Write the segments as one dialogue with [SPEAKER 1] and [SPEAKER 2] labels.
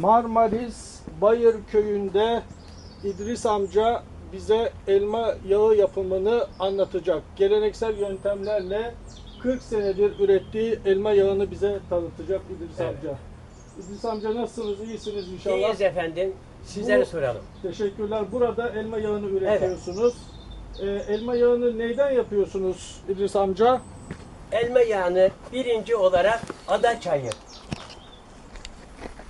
[SPEAKER 1] Marmaris Bayır köyünde İdris amca bize elma yağı yapımını anlatacak. Geleneksel yöntemlerle 40 senedir ürettiği elma yağını bize tanıtacak İdris
[SPEAKER 2] Evet.
[SPEAKER 1] amca. İdris amca nasılsınız? İyisiniz inşallah.
[SPEAKER 2] İyiyiz efendim. Sizlere
[SPEAKER 1] Bu-
[SPEAKER 2] soralım.
[SPEAKER 1] Teşekkürler. Burada elma yağını üretiyorsunuz. Ee, elma yağını neyden yapıyorsunuz İdris amca?
[SPEAKER 2] Elma yağını birinci olarak ada çayı.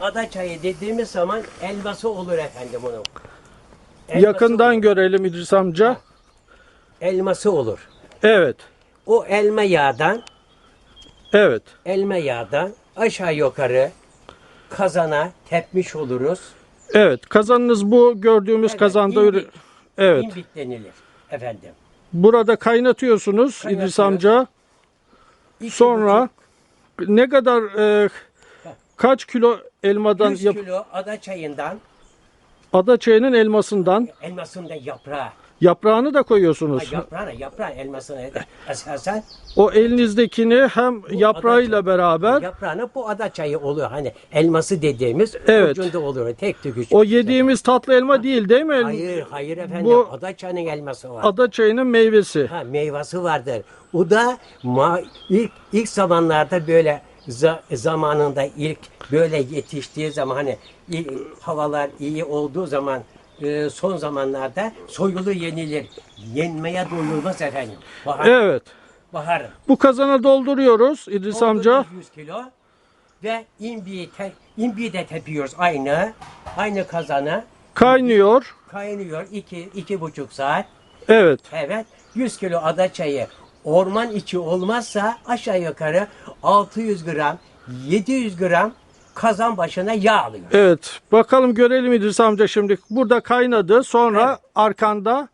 [SPEAKER 2] Ada çayı dediğimiz zaman elması olur efendim onun. Elması
[SPEAKER 1] Yakından
[SPEAKER 2] olur.
[SPEAKER 1] görelim İdris amca.
[SPEAKER 2] elması olur.
[SPEAKER 1] Evet.
[SPEAKER 2] O elma yağdan
[SPEAKER 1] Evet.
[SPEAKER 2] elma yağdan aşağı yukarı kazana tepmiş oluruz.
[SPEAKER 1] Evet. Kazanınız bu gördüğümüz
[SPEAKER 2] Evet,
[SPEAKER 1] kazanda
[SPEAKER 2] imbik.
[SPEAKER 1] Evet.
[SPEAKER 2] İmbik denilir efendim.
[SPEAKER 1] Burada kaynatıyorsunuz İdris
[SPEAKER 2] Kaynatıyoruz.
[SPEAKER 1] amca.
[SPEAKER 2] İki
[SPEAKER 1] Sonra ne kadar e, kaç kilo elmadan
[SPEAKER 2] buçuk, 100
[SPEAKER 1] yap
[SPEAKER 2] kilo ada çayından
[SPEAKER 1] ada çayının elmasından
[SPEAKER 2] elmasında yaprağı.
[SPEAKER 1] yaprağını da
[SPEAKER 2] Ha,
[SPEAKER 1] koyuyorsunuz.
[SPEAKER 2] yaprağına, yaprağı elmasına esasen
[SPEAKER 1] O elinizdekini hem yaprağıyla beraber
[SPEAKER 2] Yaprağına bu ada çayı oluyor. Hani elması dediğimiz
[SPEAKER 1] Evet.
[SPEAKER 2] ucunda oluyor. Tek tük üç.
[SPEAKER 1] o yediğimiz tatlı elma değil değil mi?
[SPEAKER 2] Hayır hayır efendim.
[SPEAKER 1] Bu-
[SPEAKER 2] ada çayının elması var.
[SPEAKER 1] Ada çayının meyvesi.
[SPEAKER 2] Ha, meyvesi vardır. O da ma- ilk ilk zamanlarda böyle zamanında ilk böyle yetiştiği zaman hani ilk havalar iyi olduğu zaman e, son zamanlarda soyulu yenilir. Yenmeye doyulmaz efendim. Bahar,
[SPEAKER 1] Evet.
[SPEAKER 2] bahar.
[SPEAKER 1] Bu kazana dolduruyoruz İdris amca.
[SPEAKER 2] Dolduruyoruz 100 kilo ve imbiyi, te, imbiyi de tepiyoruz aynı. Aynı kazana
[SPEAKER 1] Kaynıyor.
[SPEAKER 2] kaynıyor iki, iki buçuk saat.
[SPEAKER 1] Evet.
[SPEAKER 2] Evet 100 kilo ada çayı orman içi olmazsa aşağı yukarı 600 gram 700 gram kazan başına yağ alıyor.
[SPEAKER 1] Evet. Bakalım görelim İdris amca şimdi. Burada kaynadı. Sonra
[SPEAKER 2] Evet.
[SPEAKER 1] arkanda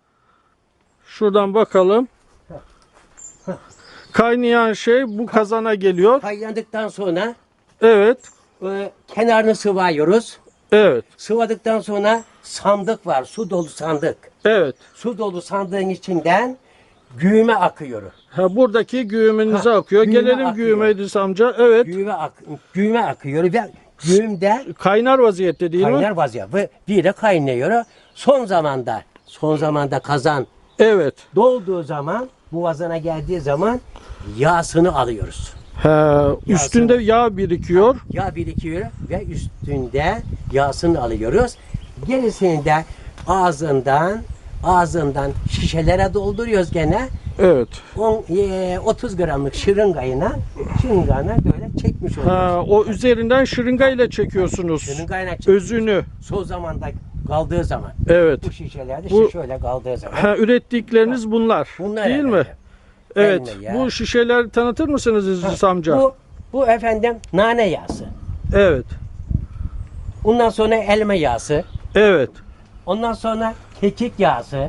[SPEAKER 1] şuradan bakalım. Kaynayan şey bu kazana geliyor.
[SPEAKER 2] Kaynadıktan sonra
[SPEAKER 1] Evet.
[SPEAKER 2] e, kenarını sıvıyoruz.
[SPEAKER 1] Evet.
[SPEAKER 2] Sıvadıktan sonra sandık var su dolu sandık.
[SPEAKER 1] Evet.
[SPEAKER 2] Su dolu sandığın içinden güğüme akıyor.
[SPEAKER 1] Ha, buradaki güğümünüze
[SPEAKER 2] Ha,
[SPEAKER 1] akıyor.
[SPEAKER 2] güğüme
[SPEAKER 1] Gelelim
[SPEAKER 2] akıyor.
[SPEAKER 1] güğüme İdris amca. Evet.
[SPEAKER 2] Güğüme, ak güğüme akıyor ve güğümde
[SPEAKER 1] Kaynar vaziyette değil
[SPEAKER 2] kaynar
[SPEAKER 1] mi?
[SPEAKER 2] vaziyet ve bir de kaynıyor. Son zamanda son zamanda kazan
[SPEAKER 1] Evet.
[SPEAKER 2] dolduğu zaman boğazına geldiği zaman yağsını alıyoruz.
[SPEAKER 1] Ha, üstünde yağ birikiyor.
[SPEAKER 2] Yağ birikiyor ve üstünde yağsını alıyoruz. Gerisini de ağzından ağzından şişelere dolduruyoruz gene.
[SPEAKER 1] Evet.
[SPEAKER 2] 10, e, 30 gramlık şırıngayla şırıngayla böyle çekmiş oluyoruz.
[SPEAKER 1] Ha, o üzerinden şırınga ile çekiyorsunuz.
[SPEAKER 2] Şırıngayla çekiyoruz.
[SPEAKER 1] Özünü.
[SPEAKER 2] Son zamanda kaldığı zaman.
[SPEAKER 1] Evet.
[SPEAKER 2] Bu şişelerde
[SPEAKER 1] Bu-
[SPEAKER 2] şöyle kaldığı zaman.
[SPEAKER 1] Ha, ürettikleriniz bunlar.
[SPEAKER 2] Bunlar
[SPEAKER 1] değil mi? Evet. Bu şişeler tanıtır mısınız İdris amca?
[SPEAKER 2] Bu, bu efendim nane yağısı.
[SPEAKER 1] Evet.
[SPEAKER 2] Ondan sonra elma yağısı.
[SPEAKER 1] Evet.
[SPEAKER 2] Ondan sonra kekik yağısı.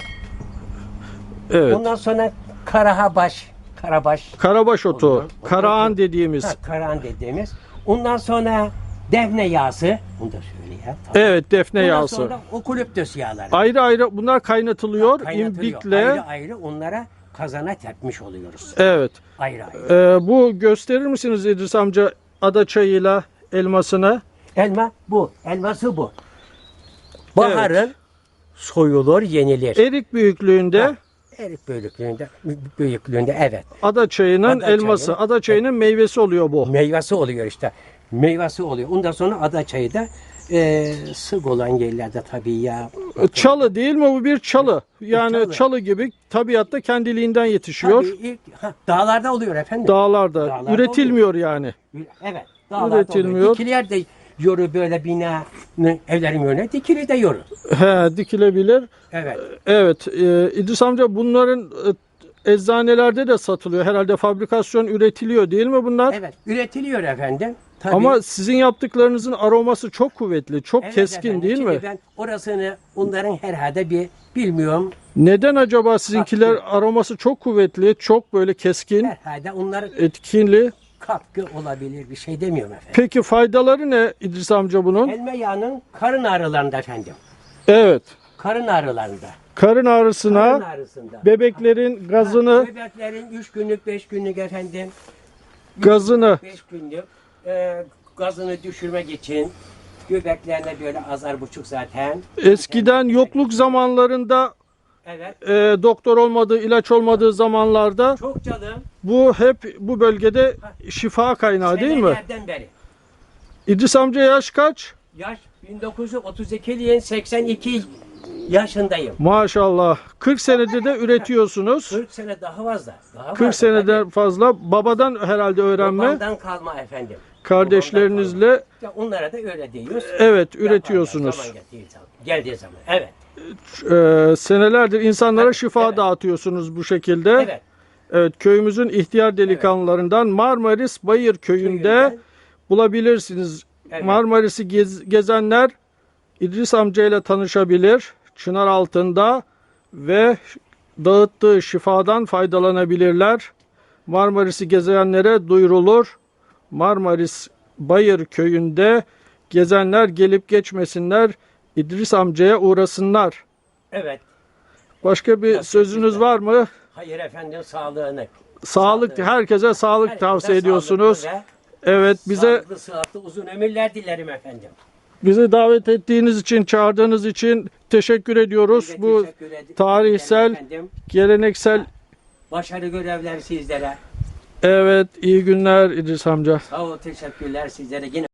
[SPEAKER 1] Evet.
[SPEAKER 2] Ondan sonra karahabaş, karabaş,
[SPEAKER 1] Karabaş otu,
[SPEAKER 2] Olur.
[SPEAKER 1] karağan dediğimiz.
[SPEAKER 2] ha, karan dediğimiz. Ondan sonra defne yağısı. Bunu da söyleyeyim.
[SPEAKER 1] Evet, defne
[SPEAKER 2] Ondan
[SPEAKER 1] yağısı.
[SPEAKER 2] sonra okulüptüs yağları.
[SPEAKER 1] Ayrı ayrı bunlar kaynatılıyor
[SPEAKER 2] Kaynatılıyor.
[SPEAKER 1] imbikle.
[SPEAKER 2] Ayrı ayrı onlara kazana tepmiş oluyoruz.
[SPEAKER 1] Evet.
[SPEAKER 2] Ayrı ayrı.
[SPEAKER 1] Ee, bu gösterir misiniz İdris amca ada çayıyla elmasını?
[SPEAKER 2] Elma bu. Elması bu. Baharın soyulur, yenilir.
[SPEAKER 1] Erik büyüklüğünde
[SPEAKER 2] Ha. Erik büyüklüğünde, büyüklüğünde evet.
[SPEAKER 1] ada çayının
[SPEAKER 2] Ada
[SPEAKER 1] elması,
[SPEAKER 2] çayının-
[SPEAKER 1] ada çayının meyvesi oluyor bu.
[SPEAKER 2] Meyvesi oluyor işte. Meyvesi oluyor. Ondan sonra ada çayı da e, sık olan yerlerde tabii ya.
[SPEAKER 1] Çalı değil mi bu bir çalı? Yani çalı,
[SPEAKER 2] çalı.
[SPEAKER 1] gibi tabiatta kendiliğinden yetişiyor.
[SPEAKER 2] Tabii ilk, ha, dağlarda oluyor efendim.
[SPEAKER 1] Dağlarda.
[SPEAKER 2] Dağlarda
[SPEAKER 1] üretilmiyor yani.
[SPEAKER 2] Evet. Dağlarda
[SPEAKER 1] Üretilmiyor.
[SPEAKER 2] oluyor. Dikiler de yoru böyle bina evlerin önüne dikili de yoru.
[SPEAKER 1] He, dikilebilir.
[SPEAKER 2] Evet.
[SPEAKER 1] Evet, e, İdris amca bunların e, eczanelerde de satılıyor. Herhalde fabrikasyon üretiliyor değil mi bunlar?
[SPEAKER 2] Evet. Üretiliyor efendim. Tabii.
[SPEAKER 1] Ama sizin yaptıklarınızın aroması çok kuvvetli, çok
[SPEAKER 2] Evet
[SPEAKER 1] keskin
[SPEAKER 2] efendim,
[SPEAKER 1] değil mi?
[SPEAKER 2] Ben orasını onların herhalde bir bilmiyorum.
[SPEAKER 1] Neden acaba sizinkiler aroması çok kuvvetli, çok böyle keskin,
[SPEAKER 2] Herhalde onlar
[SPEAKER 1] etkinli?
[SPEAKER 2] Katkı olabilir bir şey demiyorum efendim.
[SPEAKER 1] Peki faydaları ne İdris amca bunun?
[SPEAKER 2] Elma yağının karın ağrılarında efendim.
[SPEAKER 1] Evet.
[SPEAKER 2] Karın ağrılarında.
[SPEAKER 1] Karın ağrısına,
[SPEAKER 2] Karın ağrısında.
[SPEAKER 1] bebeklerin gazını,
[SPEAKER 2] Bebeklerin 3 günlük 5 günlük efendim.
[SPEAKER 1] gazını
[SPEAKER 2] 5 günlük e, gazını düşürmek için Göbeklerine böyle azar buçuk zaten.
[SPEAKER 1] Eskiden yokluk zamanlarında
[SPEAKER 2] Evet.
[SPEAKER 1] e, doktor olmadığı, ilaç olmadığı zamanlarda
[SPEAKER 2] Çok canım.
[SPEAKER 1] bu hep bu bölgede şifa kaynağı değil mi?
[SPEAKER 2] Senelerden beri.
[SPEAKER 1] İdris amca yaş kaç?
[SPEAKER 2] Yaş 1932'liyin 82 yaşındayım.
[SPEAKER 1] Maşallah. 40 senedir de üretiyorsunuz.
[SPEAKER 2] 40 sene daha fazla. Daha
[SPEAKER 1] 40
[SPEAKER 2] fazla.
[SPEAKER 1] seneden fazla babadan herhalde öğrenme.
[SPEAKER 2] Babamdan kalma efendim.
[SPEAKER 1] Kardeşlerinizle
[SPEAKER 2] Ya Onlara da öyle diyoruz.
[SPEAKER 1] evet
[SPEAKER 2] Yaparlar
[SPEAKER 1] üretiyorsunuz.
[SPEAKER 2] Zaman geldiği zaman. Geldiği zaman. Evet.
[SPEAKER 1] Ee, senelerdir insanlara
[SPEAKER 2] Evet,
[SPEAKER 1] şifa
[SPEAKER 2] evet.
[SPEAKER 1] dağıtıyorsunuz bu şekilde.
[SPEAKER 2] Evet.
[SPEAKER 1] Evet, köyümüzün ihtiyar delikanlılarından Marmaris Bayır köyünde
[SPEAKER 2] Köyünden,
[SPEAKER 1] bulabilirsiniz.
[SPEAKER 2] Evet.
[SPEAKER 1] Marmaris'i gez- gezenler İdris amcayla tanışabilir. Çınar altında ve dağıttığı şifadan faydalanabilirler. Marmaris'i gezenlere duyurulur. Marmaris Bayır köyünde gezenler gelip geçmesinler. İdris amcaya uğrasınlar.
[SPEAKER 2] Evet.
[SPEAKER 1] Başka bir
[SPEAKER 2] Nasıl
[SPEAKER 1] sözünüz var mı?
[SPEAKER 2] Hayır efendim sağlığını.
[SPEAKER 1] Sağlık
[SPEAKER 2] Sağlığı.
[SPEAKER 1] herkese sağlık
[SPEAKER 2] Herkese
[SPEAKER 1] tavsiye ediyorsunuz. Evet bize
[SPEAKER 2] Sağlıklı, sıhhatli, uzun ömürler dilerim efendim.
[SPEAKER 1] bizi davet ettiğiniz için, çağırdığınız için teşekkür ediyoruz.
[SPEAKER 2] De
[SPEAKER 1] Bu
[SPEAKER 2] teşekkür ed-
[SPEAKER 1] tarihsel-
[SPEAKER 2] efendim.
[SPEAKER 1] geleneksel
[SPEAKER 2] Başarı görevler sizlere.
[SPEAKER 1] evet iyi günler İdris amca.
[SPEAKER 2] Sağ ol, teşekkürler sizlere. Yine